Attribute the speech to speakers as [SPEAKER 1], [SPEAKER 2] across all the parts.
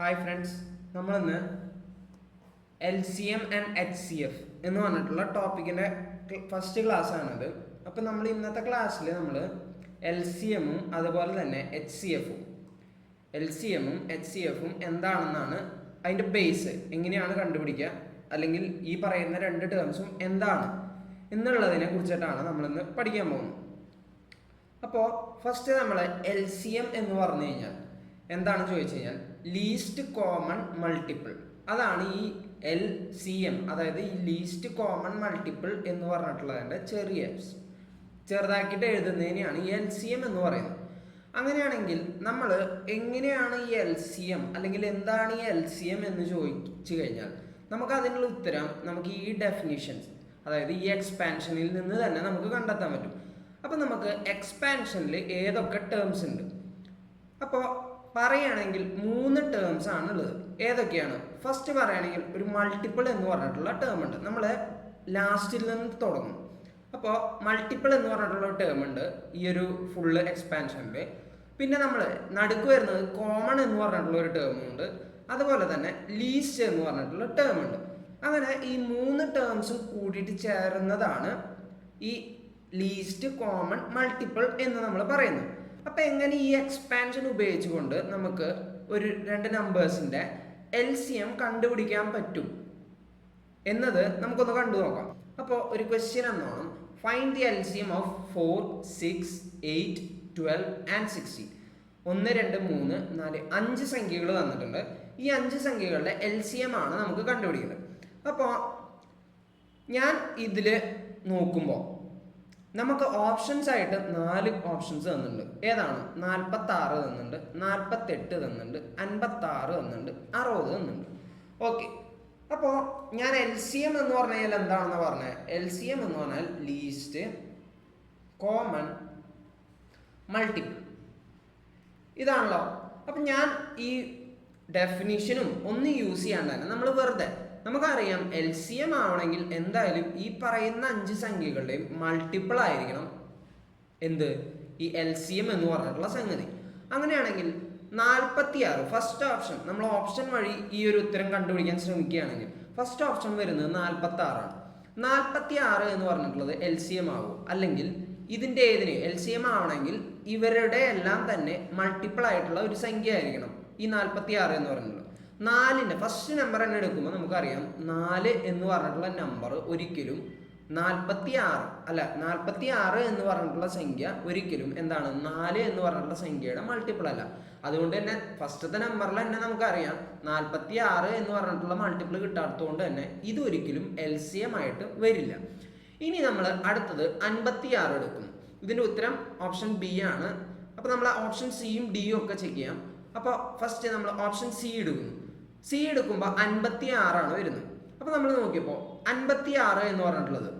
[SPEAKER 1] Hi friends നമ്മളിന്ന് L C M and H C F എന്ന് പറഞ്ഞിട്ടുള്ള ടോപ്പിക്കിന്റെ ഫസ്റ്റ് ക്ലാസ് ആണത്. അപ്പം നമ്മൾ ഇന്നത്തെ ക്ലാസ്സിൽ നമ്മൾ എൽ സി എമ്മും അതുപോലെ തന്നെ എച്ച് സി എഫും എൽ സി എമ്മും എച്ച് സി എഫും എന്താണെന്നാണ് അതിന്റെ ബേസ് എങ്ങനെയാണ് കണ്ടുപിടിക്കുക? അല്ലെങ്കിൽ ഈ പറയുന്ന രണ്ട് ടേംസും എന്താണ്? എന്നുള്ളതിനെ കുറിച്ചിട്ടാണ് നമ്മളിന്ന് പഠിക്കാൻ പോകുന്നത്. അപ്പോൾ ഫസ്റ്റ് നമ്മൾ എൽ സി എം എന്ന് പറഞ്ഞു കഴിഞ്ഞാൽ എന്താണ് ചോദിച്ചു കഴിഞ്ഞാൽ ലീസ്റ്റ് കോമൺ മൾട്ടിപ്പിൾ അതാണ് ഈ എൽ സി എം അതായത് ഈ ലീസ്റ്റ് കോമൺ മൾട്ടിപ്പിൾ എന്ന് പറഞ്ഞിട്ടുള്ളതിന്റെ ചെറിയ ചെറുതാക്കിയിട്ട് എഴുതുന്നതിനെയാണ് ഈ എൽ സി എം എന്ന് പറയുന്നത്. അങ്ങനെയാണെങ്കിൽ നമ്മൾ എങ്ങനെയാണ് ഈ എൽ സി എം അല്ലെങ്കിൽ എന്താണ് ഈ എൽ സി എം എന്ന് ചോദിച്ചു കഴിഞ്ഞാൽ നമുക്ക് അതിനുള്ള ഉത്തരം നമുക്ക് ഈ ഡെഫിനിഷൻസ് അതായത് ഈ എക്സ്പാൻഷനിൽ നിന്ന് തന്നെ നമുക്ക് കണ്ടെത്താൻ പറ്റും. അപ്പോൾ നമുക്ക് എക്സ്പാൻഷനിൽ ഏതൊക്കെ ടേംസ് ഉണ്ട്? അപ്പോൾ പറയുകയാണെങ്കിൽ മൂന്ന് ടേംസ് ആണ് ഉള്ളത് ഏതൊക്കെയാണ്? ഫസ്റ്റ് പറയുകയാണെങ്കിൽ ഒരു മൾട്ടിപ്പിൾ എന്ന് പറഞ്ഞിട്ടുള്ള ടേം ഉണ്ട്. നമ്മൾ ലാസ്റ്റിൽ നിന്ന് തുടങ്ങും. അപ്പോൾ മൾട്ടിപ്പിൾ എന്ന് പറഞ്ഞിട്ടുള്ള ടേം ഉണ്ട്. ഈ ഒരു ഫുള്ള് എക്സ്പാൻഷനിൽ പിന്നെ നമ്മൾ നടുക്ക് വരുന്നത് കോമൺ എന്ന് പറഞ്ഞിട്ടുള്ള ഒരു ടേം ഉണ്ട്. അതുപോലെ തന്നെ ലീസ്റ്റ് എന്ന് പറഞ്ഞിട്ടുള്ള ടേം ഉണ്ട്. അങ്ങനെ ഈ മൂന്ന് ടേംസും കൂടിയിട്ട് ചേരുന്നതാണ് ഈ ലീസ്റ്റ് കോമൺ മൾട്ടിപ്പിൾ എന്ന് നമ്മൾ പറയുന്നത്. അപ്പം എങ്ങനെ ഈ എക്സ്പാൻഷൻ ഉപയോഗിച്ചുകൊണ്ട് നമുക്ക് ഒരു രണ്ട് നമ്പേഴ്സിന്റെ എൽ സി എം കണ്ടുപിടിക്കാൻ പറ്റും? എന്നത് നമുക്കൊന്ന് കണ്ടു നോക്കാം. അപ്പോൾ ഒരു ക്വസ്റ്റ്യൻ എന്നോണം. Find the L C M of four six eight twelve and sixteen ഒന്ന് രണ്ട് മൂന്ന് നാല് അഞ്ച് സംഖ്യകൾ തന്നിട്ടുണ്ട്. ഈ അഞ്ച് സംഖ്യകളുടെ എൽ സി എം ആണ് നമുക്ക് കണ്ടുപിടിക്കുന്നത് അപ്പോൾ ഞാൻ ഇതിൽ നോക്കുമ്പോൾ നമുക്ക് ഓപ്ഷൻസ് ആയിട്ട് നാല് ഓപ്ഷൻസ് തന്നിട്ടുണ്ട്. ഏതാണ്? നാൽപ്പത്തി ആറ് തന്നിട്ടുണ്ട് നാൽപ്പത്തെട്ട് തന്നിട്ടുണ്ട് അൻപത്തി ആറ് തന്നിട്ടുണ്ട് അറുപത് തന്നിട്ടുണ്ട്. ഓക്കെ അപ്പോൾ ഞാൻ എൽ സി എം എന്ന് പറഞ്ഞാൽ എന്താണെന്ന് പറഞ്ഞത് എൽ സി എം എന്ന് പറഞ്ഞാൽ ലീസ്റ്റ് കോമൺ മൾട്ടിപ്പിൾ ഇതാണല്ലോ. അപ്പം ഞാൻ ഈ ഡെഫിനിഷനും ഒന്നും യൂസ് ചെയ്യാണ്ട് തന്നെ. നമ്മൾ വെറുതെ നമുക്കറിയാം എൽ സി എം ആവണമെങ്കിൽ എന്തായാലും ഈ പറയുന്ന അഞ്ച് സംഖ്യകളുടെയും മൾട്ടിപ്പിൾ ആയിരിക്കണം. എന്ത്? ഈ എൽ സി എം എന്ന് പറഞ്ഞിട്ടുള്ള സംഗതി. അങ്ങനെയാണെങ്കിൽ നാൽപ്പത്തി ആറ് ഫസ്റ്റ് ഓപ്ഷൻ നമ്മൾ ഓപ്ഷൻ വഴി ഈ ഒരു ഉത്തരം കണ്ടുപിടിക്കാൻ ശ്രമിക്കുകയാണെങ്കിൽ ഫസ്റ്റ് ഓപ്ഷൻ വരുന്നത് നാൽപ്പത്തി ആറാണ് നാൽപ്പത്തി ആറ് എന്ന് പറഞ്ഞിട്ടുള്ളത് എൽ സി എം ആവും. അല്ലെങ്കിൽ ഇതിന്റെ ഏതിന്? എൽ സി എം ആവണമെങ്കിൽ ഇവരുടെ എല്ലാം തന്നെ മൾട്ടിപ്പിൾ ആയിട്ടുള്ള ഒരു സംഖ്യ ആയിരിക്കണം. ഈ നാൽപ്പത്തി ആറ് എന്ന് പറഞ്ഞിട്ടുള്ളത്. നാലിന്റെ ഫസ്റ്റ് നമ്പർ തന്നെ എടുക്കുമ്പോൾ നമുക്കറിയാം നാല് എന്ന് പറഞ്ഞിട്ടുള്ള നമ്പർ ഒരിക്കലും നാൽപ്പത്തി ആറ് അല്ല നാൽപ്പത്തി ആറ് എന്ന് പറഞ്ഞിട്ടുള്ള സംഖ്യ ഒരിക്കലും എന്താണ് നാല് എന്ന് പറഞ്ഞിട്ടുള്ള സംഖ്യയുടെ മൾട്ടിപ്പിൾ അല്ല. അതുകൊണ്ട് തന്നെ ഫസ്റ്റത്തെ നമ്പറിൽ തന്നെ നമുക്കറിയാം നാൽപ്പത്തി ആറ് എന്ന് പറഞ്ഞിട്ടുള്ള മൾട്ടിപ്പിൾ കിട്ടാത്തതുകൊണ്ട് തന്നെ ഇത് ഒരിക്കലും എൽ സി എം ആയിട്ട് വരില്ല. ഇനി നമ്മൾ അടുത്തത് അൻപത്തി ആറ് എടുക്കുന്നു. ഇതിന്റെ ഉത്തരം ഓപ്ഷൻ ബി ആണ്. അപ്പോൾ നമ്മൾ ഓപ്ഷൻ സിയും ഡിയും ഒക്കെ ചെക്ക് ചെയ്യാം. അപ്പോൾ ഫസ്റ്റ് നമ്മൾ ഓപ്ഷൻ സി എടുക്കുന്നു. സി എടുക്കുമ്പോൾ അൻപത്തി ആറാണ് വരുന്നത്. അപ്പോൾ നമ്മൾ നോക്കിയപ്പോൾ അൻപത്തി ആറ് എന്ന് പറഞ്ഞിട്ടുള്ളത്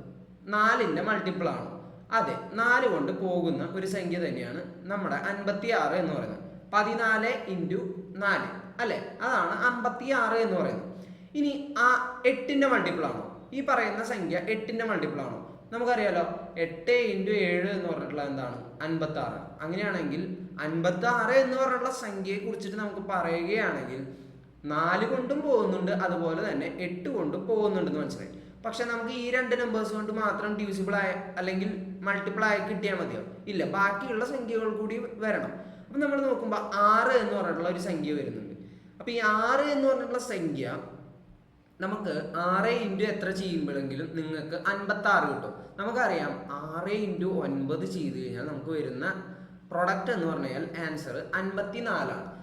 [SPEAKER 1] നാലിന്റെ മൾട്ടിപ്പിൾ ആണ്. അതെ നാല് കൊണ്ട് പോകുന്ന ഒരു സംഖ്യ തന്നെയാണ് നമ്മുടെ അൻപത്തി ആറ് എന്ന് പറയുന്നത്. പതിനാല് ഇന്റു നാല് അല്ലേ? അതാണ് അമ്പത്തി ആറ് എന്ന് പറയുന്നത്. ഇനി ആ എട്ടിന്റെ മൾട്ടിപ്പിൾ ആണോ? ഈ പറയുന്ന സംഖ്യ എട്ടിന്റെ മൾട്ടിപ്പിൾ ആണോ? നമുക്കറിയാലോ എട്ട് ഇന്റു ഏഴ് എന്ന് പറഞ്ഞിട്ടുള്ള എന്താണ്? അൻപത്തി ആറ് അങ്ങനെയാണെങ്കിൽ അൻപത്തി ആറ് എന്ന് പറഞ്ഞിട്ടുള്ള സംഖ്യയെ കുറിച്ചിട്ട് നമുക്ക് പറയുകയാണെങ്കിൽ നാല് കൊണ്ടും പോകുന്നുണ്ട് അതുപോലെ തന്നെ എട്ട് കൊണ്ടും പോകുന്നുണ്ടെന്ന് മനസ്സിലായി. പക്ഷെ നമുക്ക് ഈ രണ്ട് നമ്പേഴ്സ് കൊണ്ട് മാത്രം ഡ്യൂസിബിൾ ആയ അല്ലെങ്കിൽ മൾട്ടിപ്പിൾ ആയി കിട്ടിയാൽ മതിയോ? ഇല്ല ബാക്കിയുള്ള സംഖ്യകൾ കൂടി വരണം. അപ്പം നമ്മൾ നോക്കുമ്പോൾ ആറ് എന്ന് പറഞ്ഞിട്ടുള്ള ഒരു സംഖ്യ വരുന്നുണ്ട്. അപ്പം ഈ ആറ് എന്ന് പറഞ്ഞിട്ടുള്ള സംഖ്യ നമുക്ക് ആറ് ഇന്റു എത്ര ചെയ്യുമ്പോഴെങ്കിലും നിങ്ങൾക്ക് അൻപത്തി ആറ് കിട്ടും. നമുക്കറിയാം ആറ് ഇന്റു ഒൻപത് ചെയ്ത് കഴിഞ്ഞാൽ നമുക്ക് വരുന്ന പ്രൊഡക്റ്റ് എന്ന് പറഞ്ഞാൽ ആൻസർ അൻപത്തി നാലാണ്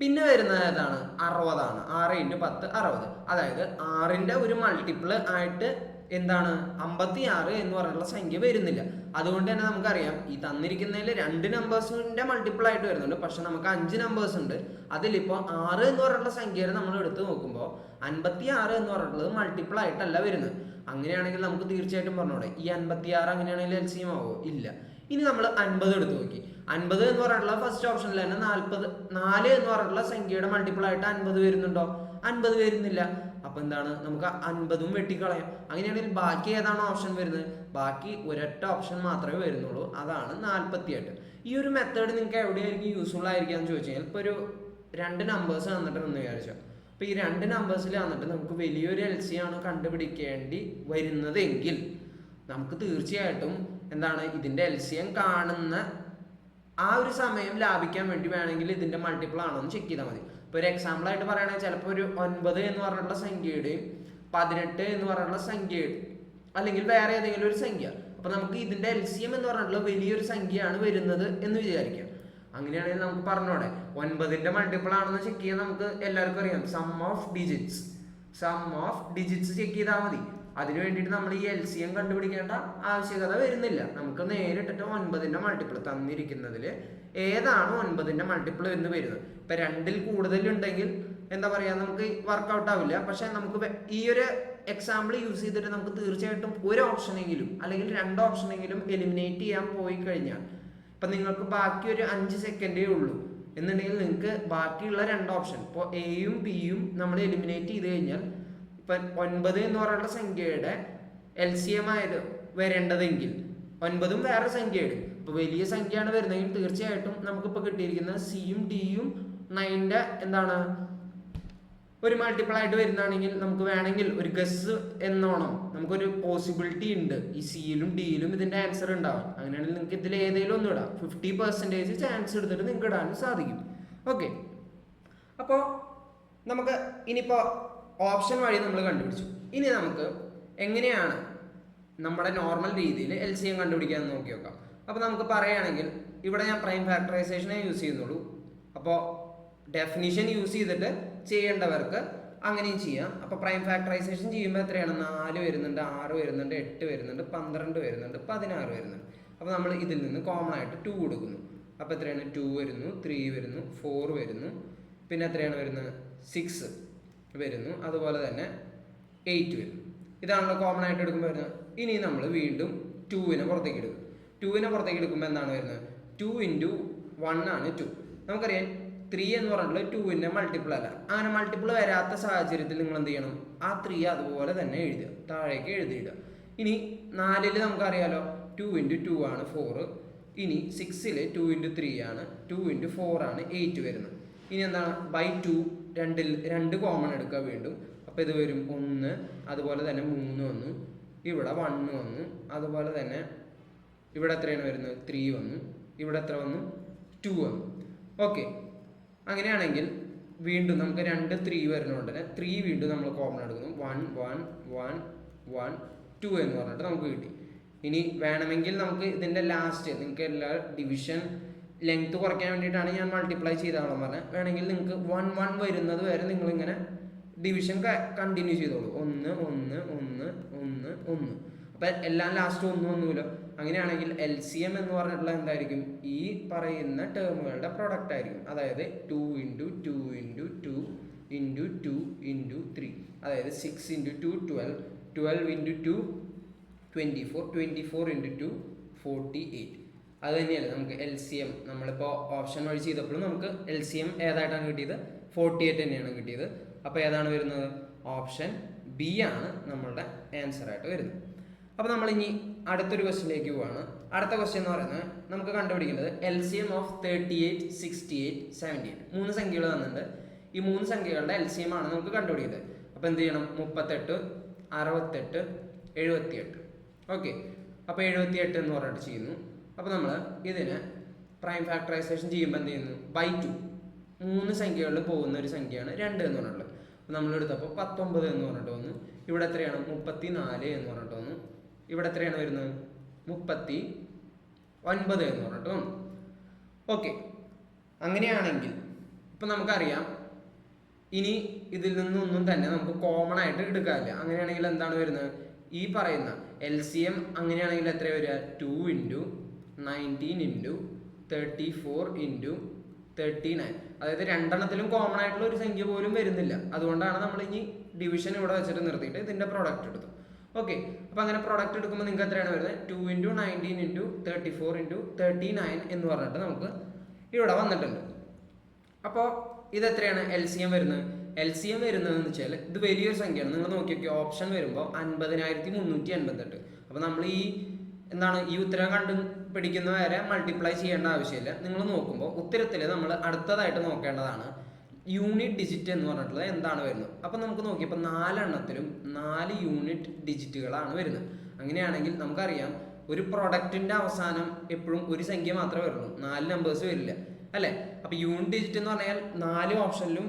[SPEAKER 1] പിന്നെ വരുന്നത് ഏതാണ്? അറുപതാണ്. ആറ് ഇന്റു പത്ത് അറുപത്. അതായത് ആറിന്റെ ഒരു മൾട്ടിപ്പിൾ ആയിട്ട് എന്താണ്? അമ്പത്തി ആറ് എന്ന് പറഞ്ഞിട്ടുള്ള സംഖ്യ വരുന്നില്ല. അതുകൊണ്ട് തന്നെ നമുക്കറിയാം ഈ തന്നിരിക്കുന്നതിൽ രണ്ട് നമ്പേഴ്സിന്റെ മൾട്ടിപ്പിൾ ആയിട്ട് വരുന്നുണ്ട്. പക്ഷെ നമുക്ക് അഞ്ച് നമ്പേഴ്സ് ഉണ്ട്. അതിലിപ്പോൾ ആറ് എന്ന് പറഞ്ഞിട്ടുള്ള സംഖ്യയെ നമ്മൾ എടുത്തു നോക്കുമ്പോൾ അൻപത്തി ആറ് എന്ന് പറഞ്ഞിട്ടുള്ളത് മൾട്ടിപ്പിൾ ആയിട്ടല്ല വരുന്നത്. അങ്ങനെയാണെങ്കിൽ നമുക്ക് തീർച്ചയായിട്ടും പറഞ്ഞോടെ ഈ അൻപത്തി ആറ് അങ്ങനെയാണെങ്കിൽ എൽ സി എം ആവോ? ഇല്ല. ഇനി നമ്മൾ അൻപത് എടുത്ത് നോക്കി. അൻപത് എന്ന് പറഞ്ഞിട്ടുള്ള ഫസ്റ്റ് ഓപ്ഷനിൽ തന്നെ നാൽപ്പത് നാല് എന്ന് പറഞ്ഞിട്ടുള്ള സംഖ്യയുടെ മൾട്ടിപ്പിൾ ആയിട്ട് അൻപത് വരുന്നുണ്ടോ? അൻപത് വരുന്നില്ല. അപ്പൊ എന്താണ്? നമുക്ക് അൻപതും വെട്ടിക്കളയാം. അങ്ങനെയാണെങ്കിൽ ബാക്കി ഏതാണ് ഓപ്ഷൻ വരുന്നത്? ബാക്കി ഒരൊറ്റ ഓപ്ഷൻ മാത്രമേ വരുന്നുള്ളൂ. അതാണ് നാൽപ്പത്തി എട്ട് ഈ ഒരു മെത്തേഡ് നിങ്ങൾക്ക് എവിടെയായിരിക്കും യൂസ്ഫുൾ ആയിരിക്കാന്ന് ചോദിച്ചു കഴിഞ്ഞാൽ ഇപ്പോൾ ഒരു രണ്ട് നമ്പേഴ്സ് തന്നിട്ടുണ്ടെന്ന് വിചാരിച്ചോ. അപ്പോൾ ഈ രണ്ട് നമ്പേഴ്സിൽ വന്നിട്ട് നമുക്ക് വലിയൊരു എൽ സി ആണ് കണ്ടുപിടിക്കേണ്ടി വരുന്നതെങ്കിൽ നമുക്ക് തീർച്ചയായിട്ടും എന്താണ്? ഇതിന്റെ എൽ സി എം കാണുന്ന ആ ഒരു സമയം ലാഭിക്കാൻ വേണ്ടി വേണമെങ്കിൽ ഇതിന്റെ മൾട്ടിപ്പിൾ ആണോ എന്ന് ചെക്ക് ചെയ്താൽ മതി. ഇപ്പോൾ ഒരു എക്സാമ്പിൾ ആയിട്ട് പറയുകയാണെങ്കിൽ ചിലപ്പോൾ ഒരു ഒൻപത് എന്ന് പറഞ്ഞിട്ടുള്ള സംഖ്യയുടെയും പതിനെട്ട് എന്ന് പറഞ്ഞിട്ടുള്ള സംഖ്യയുടെ അല്ലെങ്കിൽ വേറെ ഏതെങ്കിലും ഒരു സംഖ്യ. അപ്പൊ നമുക്ക് ഇതിന്റെ എൽ സി എം എന്ന് പറഞ്ഞിട്ടുള്ള വലിയൊരു സംഖ്യയാണ് വരുന്നത് എന്ന് വിചാരിക്കാം. അങ്ങനെയാണെങ്കിൽ നമുക്ക് പറഞ്ഞോടെ. ഒൻപതിന്റെ മൾട്ടിപ്പിൾ ആണെന്ന് ചെക്ക് ചെയ്യാൻ നമുക്ക് എല്ലാവർക്കും അറിയാം. Sum of digits sum of digits check ചെയ്താൽ മതി. അതിന് വേണ്ടിയിട്ട് നമ്മൾ ഈ എൽ സി എം കണ്ടുപിടിക്കേണ്ട ആവശ്യകത വരുന്നില്ല. നമുക്ക് നേരിട്ടിട്ട് ഒൻപതിന്റെ മൾട്ടിപ്പിൾ തന്നിരിക്കുന്നതിൽ ഏതാണ് ഒൻപതിന്റെ മൾട്ടിപ്പിൾ എന്ന് വരുന്നത്? ഇപ്പൊ രണ്ടിൽ കൂടുതലുണ്ടെങ്കിൽ എന്താ പറയാ നമുക്ക് വർക്കൗട്ട് ആവില്ല. പക്ഷെ നമുക്ക് ഈ ഒരു എക്സാമ്പിൾ യൂസ് ചെയ്തിട്ട് നമുക്ക് തീർച്ചയായിട്ടും ഒരു ഓപ്ഷനെങ്കിലും അല്ലെങ്കിൽ രണ്ട് ഓപ്ഷനെങ്കിലും എലിമിനേറ്റ് ചെയ്യാൻ പോയി കഴിഞ്ഞാൽ ഇപ്പൊ നിങ്ങൾക്ക് ബാക്കി ഒരു അഞ്ച് സെക്കൻഡേ ഉള്ളൂ. എന്നുണ്ടെങ്കിൽ നിങ്ങൾക്ക് ബാക്കിയുള്ള രണ്ട് ഓപ്ഷൻ ഇപ്പോൾ എയും ബിയും നമ്മൾ എലിമിനേറ്റ് ചെയ്ത് കഴിഞ്ഞാൽ ഇപ്പൊ ഒൻപത് എന്ന് പറയുന്ന സംഖ്യയുടെ എൽ സി എം ആയത് വരേണ്ടതെങ്കിൽ ഒൻപതും വേറെ സംഖ്യയാണ് ഇപ്പൊ വലിയ സംഖ്യയാണ് വരുന്നതെങ്കിൽ തീർച്ചയായിട്ടും നമുക്കിപ്പോൾ കിട്ടിയിരിക്കുന്ന സിയും ഡിയും നയന്റെ എന്താണ്? ഒരു മൾട്ടിപ്പിൾ ആയിട്ട് വരുന്നതാണെങ്കിൽ നമുക്ക് വേണമെങ്കിൽ ഒരു ഗസ് എന്നോണം നമുക്കൊരു പോസിബിലിറ്റി ഉണ്ട്. ഈ സിയിലും ഡിയിലും ഇതിന്റെ ആൻസർ ഉണ്ടാവും അങ്ങനെയാണെങ്കിൽ നിങ്ങൾക്ക് ഇതിൽ ഏതെങ്കിലും ഒന്നും ഇടാം. ഫിഫ്റ്റി പെർസെന്റേജ് ചാൻസ് എടുത്തിട്ട് നിങ്ങൾക്ക് ഇടാനും സാധിക്കും. ഓക്കെ അപ്പോൾ നമുക്ക് ഇനിയിപ്പോൾ ഓപ്ഷൻ വഴി നമ്മൾ കണ്ടുപിടിച്ചു. ഇനി നമുക്ക് എങ്ങനെയാണ് നമ്മുടെ നോർമൽ രീതിയിൽ എൽ സി എം കണ്ടുപിടിക്കാൻ നോക്കി നോക്കാം. അപ്പോൾ നമുക്ക് പറയുകയാണെങ്കിൽ ഇവിടെ ഞാൻ പ്രൈം ഫാക്ടറൈസേഷനെ യൂസ് ചെയ്യുന്നുള്ളൂ. അപ്പോൾ ഡെഫിനിഷൻ യൂസ് ചെയ്തിട്ട് ചെയ്യേണ്ടവർക്ക് അങ്ങനെയും ചെയ്യാം. അപ്പോൾ പ്രൈം ഫാക്ടറൈസേഷൻ ചെയ്യുമ്പോൾ എത്രയാണ്? നാല് വരുന്നുണ്ട് ആറ് വരുന്നുണ്ട് എട്ട് വരുന്നുണ്ട് പന്ത്രണ്ട് വരുന്നുണ്ട് പതിനാറ് വരുന്നുണ്ട്. അപ്പോൾ നമ്മൾ ഇതിൽ നിന്ന് കോമൺ ആയിട്ട് ടു കൊടുക്കുന്നു. അപ്പോൾ എത്രയാണ്? ടു വരുന്നു ത്രീ വരുന്നു ഫോർ വരുന്നു. പിന്നെ എത്രയാണ് വരുന്നത്? സിക്സ് വരുന്നു. അതുപോലെ തന്നെ എയ്റ്റ് വരുന്നു. ഇതാണല്ലോ കോമൺ ആയിട്ട് എടുക്കുമ്പോൾ വരുന്നത്. ഇനി നമ്മൾ വീണ്ടും ടൂവിനെ പുറത്തേക്ക് എടുക്കും. ടൂവിനെ പുറത്തേക്ക് എടുക്കുമ്പോൾ എന്താണ് വരുന്നത്? ടു ഇന്റു വൺ ആണ് ടു നമുക്കറിയാം ത്രീ എന്ന് പറഞ്ഞിട്ടുള്ളത് ടൂവിന്റെ മൾട്ടിപ്പിൾ അല്ല. അങ്ങനെ മൾട്ടിപ്പിൾ വരാത്ത സാഹചര്യത്തിൽ നിങ്ങൾ എന്ത് ചെയ്യണം? ആ ത്രീ അതുപോലെ തന്നെ എഴുതുക. താഴേക്ക് എഴുതിയിടുക. ഇനി നാലിൽ നമുക്കറിയാലോ. ടു ഇന്റു ടു ആണ് ഫോർ ഇനി സിക്സിൽ ടു ഇന്റു ത്രീ ആണ്. ടു ഇന്റു ഫോർ ആണ് എയ്റ്റ് വരുന്നത്. ഇനി എന്താണ്? ബൈ ടു രണ്ടിൽ രണ്ട് കോമൺ എടുക്കുക വീണ്ടും. അപ്പോൾ ഇത് വരും ഒന്ന് അതുപോലെ തന്നെ മൂന്ന് വന്നു ഇവിടെ വണ്ണ് വന്നു അതുപോലെ തന്നെ ഇവിടെ എത്രയാണ് വരുന്നത്? ത്രീ വന്നു. ഇവിടെ എത്ര വന്നു? ടു വന്നു. ഓക്കെ അങ്ങനെയാണെങ്കിൽ വീണ്ടും നമുക്ക് രണ്ട് ത്രീ വരുന്നതുകൊണ്ട് തന്നെ ത്രീ വീണ്ടും നമ്മൾ കോമൺ എടുക്കുന്നു. One one one one two എന്ന് പറഞ്ഞിട്ട് നമുക്ക് കിട്ടി. ഇനി വേണമെങ്കിൽ നമുക്ക് ഇതിന്റെ ലാസ്റ്റ് നിങ്ങൾക്ക് എല്ലാ ഡിവിഷൻ ലെങ്ത് കുറയ്ക്കാൻ വേണ്ടിയിട്ടാണ് ഞാൻ മൾട്ടിപ്ലൈ ചെയ്താണെന്ന് പറഞ്ഞത് വേണമെങ്കിൽ നിങ്ങൾക്ക് വൺ വൺ വരുന്നത് വരെ നിങ്ങളിങ്ങനെ ഡിവിഷൻ കണ്ടിന്യൂ ചെയ്തോളൂ. ഒന്ന് ഒന്ന് ഒന്ന് ഒന്ന് ഒന്ന്. അപ്പം എല്ലാം ലാസ്റ്റ് ഒന്നും ഒന്നുമില്ലോ അങ്ങനെയാണെങ്കിൽ എൽ സി എം എന്ന് പറഞ്ഞിട്ടുള്ള എന്തായിരിക്കും? ഈ പറയുന്ന ടേമുകളുടെ പ്രൊഡക്റ്റ് ആയിരിക്കും. അതായത് two into two into two into two into three അതായത് six into two twelve twelve into two twenty four twenty four into two forty eight അത് തന്നെയല്ല നമുക്ക് എൽ സി എം നമ്മളിപ്പോൾ ഓപ്ഷൻ വഴി ചെയ്തപ്പോഴും നമുക്ക് എൽ സി എം ഏതായിട്ടാണ് കിട്ടിയത്? Forty eight തന്നെയാണ് കിട്ടിയത്. അപ്പോൾ ഏതാണ് വരുന്നത്? ഓപ്ഷൻ ബി ആണ് നമ്മളുടെ ആൻസർ ആയിട്ട് വരുന്നത്. അപ്പോൾ നമ്മൾ ഇനി അടുത്തൊരു ക്വസ്റ്റിലേക്ക് പോവാണ്. അടുത്ത ക്വസ്റ്റ്യൻ എന്ന് പറയുന്നത് നമുക്ക് കണ്ടുപിടിക്കേണ്ടത് L C M of thirty eight sixty eight seventy eight മൂന്ന് സംഖ്യകൾ തന്നിട്ടുണ്ട്. ഈ മൂന്ന് സംഖ്യകളുടെ എൽ സി എം ആണ് നമുക്ക് കണ്ടുപിടിക്കേണ്ടത്. അപ്പോൾ എന്ത് ചെയ്യണം? മുപ്പത്തെട്ട് അറുപത്തെട്ട് എഴുപത്തിയെട്ട്. ഓക്കെ അപ്പോൾ എഴുപത്തിയെട്ട് എന്ന് പറഞ്ഞിട്ട് ചെയ്യുന്നു. അപ്പോൾ നമ്മൾ ഇതിന് പ്രൈം ഫാക്ടറൈസേഷൻ ചെയ്യുമ്പോൾ എന്ത് ചെയ്യുന്നു? ബൈ ടു മൂന്ന് സംഖ്യകളിൽ പോകുന്ന ഒരു സംഖ്യയാണ് രണ്ട് എന്ന് പറഞ്ഞിട്ടുള്ളത്. അപ്പോൾ നമ്മൾ എടുത്തപ്പോൾ പത്തൊമ്പത് എന്ന് പറഞ്ഞിട്ട് വന്നു. ഇവിടെ എത്രയാണ്? മുപ്പത്തി നാല് എന്ന് പറഞ്ഞിട്ട് വന്നു. ഇവിടെ എത്രയാണ് വരുന്നത്? മുപ്പത്തി ഒൻപത് എന്ന് പറഞ്ഞിട്ട് വന്നു. ഓക്കെ അങ്ങനെയാണെങ്കിൽ ഇപ്പം നമുക്കറിയാം. ഇനി ഇതിൽ നിന്നൊന്നും തന്നെ നമുക്ക് കോമൺ ആയിട്ട് എടുക്കാറില്ല. അങ്ങനെയാണെങ്കിൽ എന്താണ് വരുന്നത്? ഈ പറയുന്ന എൽ സി എം അങ്ങനെയാണെങ്കിൽ എത്ര വരിക? Two into nineteen into thirty four into thirty nine അതായത് രണ്ടെണ്ണത്തിലും കോമൺ ആയിട്ടുള്ള ഒരു സംഖ്യ പോലും വരുന്നില്ല. അതുകൊണ്ടാണ് നമ്മൾ ഇനി ഡിവിഷൻ ഇവിടെ വെച്ചിട്ട് നിർത്തിയിട്ട് ഇതിന്റെ പ്രോഡക്റ്റ് എടുത്തു ഓക്കെ അപ്പോൾ അങ്ങനെ പ്രോഡക്റ്റ് എടുക്കുമ്പോൾ നിങ്ങൾക്ക് എത്രയാണ് വരുന്നത്? Two into nineteen into thirty four into thirty nine എന്ന് പറഞ്ഞിട്ട് നമുക്ക് ഇവിടെ വന്നിട്ടുണ്ട്. അപ്പോൾ ഇത് എത്രയാണ്? എൽ സി എം വരുന്നത്. എൽ സി എം വരുന്നതെന്ന് വെച്ചാൽ ഇത് വലിയൊരു സംഖ്യയാണ്. നിങ്ങൾ നോക്കി നോക്കി ഓപ്ഷൻ വരുമ്പോൾ അൻപതിനായിരത്തി മുന്നൂറ്റി അൻപത്തെട്ട്. അപ്പോൾ നമ്മൾ ഈ എന്താണ് ഈ ഉത്തരം കണ്ടു പിടിക്കുന്ന വരെ മൾട്ടിപ്ലൈ ചെയ്യേണ്ട ആവശ്യമില്ല. നിങ്ങൾ നോക്കുമ്പോൾ ഉത്തരത്തിൽ നമ്മൾ അടുത്തതായിട്ട് നോക്കേണ്ടതാണ് യൂണിറ്റ് ഡിജിറ്റ് എന്ന് പറഞ്ഞിട്ടുള്ളത് എന്താണ് വരുന്നത്? അപ്പം നമുക്ക് നോക്കിയപ്പോൾ നാലെണ്ണത്തിലും നാല് യൂണിറ്റ് ഡിജിറ്റുകളാണ് വരുന്നത്. അങ്ങനെയാണെങ്കിൽ നമുക്കറിയാം ഒരു പ്രൊഡക്റ്റിന്റെ അവസാനം എപ്പോഴും ഒരു സംഖ്യ മാത്രമേ വരുള്ളൂ നാല് നമ്പേഴ്സ് വരില്ല അല്ലേ? അപ്പോൾ യൂണിറ്റ് ഡിജിറ്റ് എന്ന് പറഞ്ഞാൽ നാല് ഓപ്ഷനിലും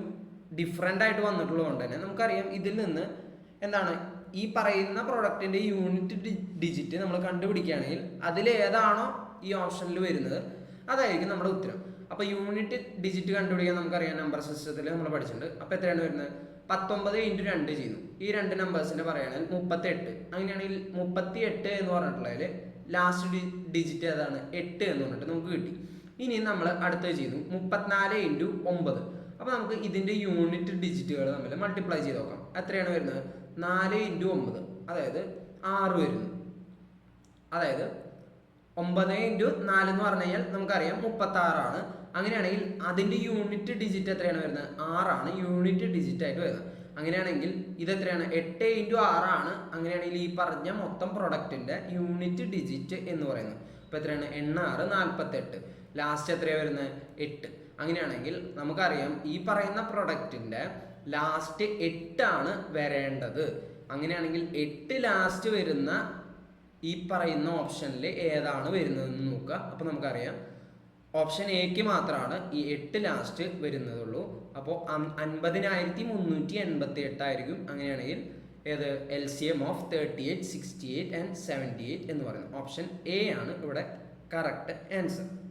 [SPEAKER 1] ഡിഫറെന്റ് ആയിട്ട് വന്നിട്ടുള്ളതുകൊണ്ട് തന്നെ നമുക്കറിയാം ഇതിൽ നിന്ന് എന്താണ് ഈ പറയുന്ന പ്രൊഡക്റ്റിന്റെ യൂണിറ്റ് ഡിജിറ്റ് നമ്മൾ കണ്ടുപിടിക്കുകയാണെങ്കിൽ അതിലേതാണോ ഈ ഓപ്ഷനിൽ വരുന്നത് അതായിരിക്കും നമ്മുടെ ഉത്തരം. അപ്പൊ യൂണിറ്റ് ഡിജിറ്റ് കണ്ടുപിടിക്കാൻ നമുക്കറിയാം നമ്പർ സിസ്റ്റത്തിൽ നമ്മൾ പഠിച്ചിട്ടുണ്ട്. അപ്പൊ എത്രയാണ് വരുന്നത്? പത്തൊമ്പത് ഇന്റു രണ്ട് ചെയ്യുന്നു ഈ രണ്ട് നമ്പേഴ്സിന്റെ പറയുകയാണെങ്കിൽ മുപ്പത്തി എട്ട് അങ്ങനെയാണെങ്കിൽ മുപ്പത്തി എട്ട് എന്ന് പറഞ്ഞിട്ടുള്ളതിൽ ലാസ്റ്റ് ഡിജിറ്റ് ഏതാണ്? എട്ട് എന്ന് പറഞ്ഞിട്ട് നമുക്ക് കിട്ടി. ഇനി നമ്മൾ അടുത്തത് ചെയ്യുന്നു മുപ്പത്തിനാല് ഇന്റു ഒമ്പത്. അപ്പൊ നമുക്ക് ഇതിന്റെ യൂണിറ്റ് ഡിജിറ്റുകൾ തമ്മിൽ മൾട്ടിപ്ലൈ ചെയ്ത് നോക്കാം. എത്രയാണ് വരുന്നത്? നാല് ഇന്റു ഒമ്പത്. അതായത് ആറ് വരുന്നു. അതായത് ഒമ്പത് ഇന്റു നാല് എന്ന് പറഞ്ഞു കഴിഞ്ഞാൽ നമുക്കറിയാം മുപ്പത്തി ആറാണ് അങ്ങനെയാണെങ്കിൽ അതിന്റെ യൂണിറ്റ് ഡിജിറ്റ് എത്രയാണ് വരുന്നത്? ആറാണ്. യൂണിറ്റ് ഡിജിറ്റ് ആയിട്ട് വരുന്നത്. അങ്ങനെയാണെങ്കിൽ ഇത് എത്രയാണ്? എട്ട് ഇന്റു ആറാണ്. അങ്ങനെയാണെങ്കിൽ ഈ പറഞ്ഞ മൊത്തം പ്രൊഡക്റ്റിന്റെ യൂണിറ്റ് ഡിജിറ്റ് എന്ന് പറയുന്നത്. അപ്പോൾ എത്രയാണ്? എണ്ണാറ് നാൽപ്പത്തെട്ട്. ലാസ്റ്റ് എത്രയാണ് വരുന്നത്? എട്ട്. അങ്ങനെയാണെങ്കിൽ നമുക്കറിയാം ഈ പറയുന്ന പ്രൊഡക്റ്റിന്റെ ലാസ്റ്റ് എട്ടാണ് വരേണ്ടത്. അങ്ങനെയാണെങ്കിൽ എട്ട് ലാസ്റ്റ് വരുന്ന ഈ പറയുന്ന ഓപ്ഷനിൽ ഏതാണ് വരുന്നതെന്ന് നോക്കുക. അപ്പോൾ നമുക്കറിയാം. ഓപ്ഷൻ എക്ക് മാത്രമാണ് ഈ എട്ട് ലാസ്റ്റ് വരുന്നതുള്ളൂ. അപ്പോൾ അൻപതിനായിരത്തി മുന്നൂറ്റി എൺപത്തി എട്ടായിരിക്കും അങ്ങനെയാണെങ്കിൽ ഏത്? L C M of thirty eight sixty eight and seventy eight എന്ന് പറയുന്നത്. ഓപ്ഷൻ എ ആണ് ഇവിടെ കറക്റ്റ് ആൻസർ